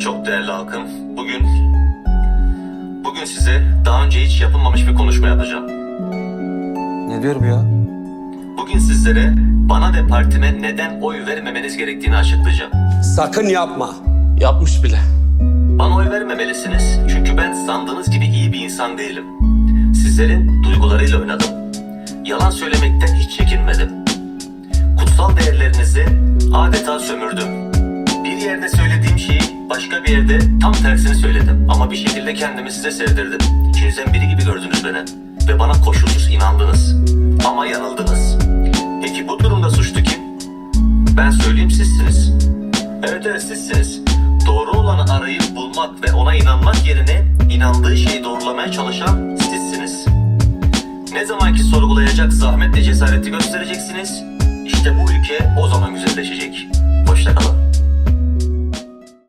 Çok değerli halkım, bugün bugün size daha önce hiç yapılmamış bir konuşma yapacağım. Ne diyor bu ya? Bugün sizlere bana ve partime neden oy vermemeniz gerektiğini açıklayacağım. Sakın yapma. Yapmış bile. Bana oy vermemelisiniz çünkü ben sandığınız gibi iyi bir insan değilim. Sizlerin duygularıyla oynadım. Yalan söylemekten hiç çekinmedim. Kutsal değerlerinizi adeta sömürdüm. Başka bir yerde tam tersini söyledim. Ama bir şekilde kendimi size sevdirdim. İçinizden biri gibi gördünüz beni. Ve bana koşulsuz inandınız. Ama yanıldınız. Peki bu durumda suçlu kim? Ben söyleyeyim sizsiniz. Evet evet sizsiniz. Doğru olanı arayıp bulmak ve ona inanmak yerine inandığı şeyi doğrulamaya çalışan sizsiniz. Ne zamanki sorgulayacak zahmet ve cesareti göstereceksiniz, işte bu ülke o zaman güzelleşecek.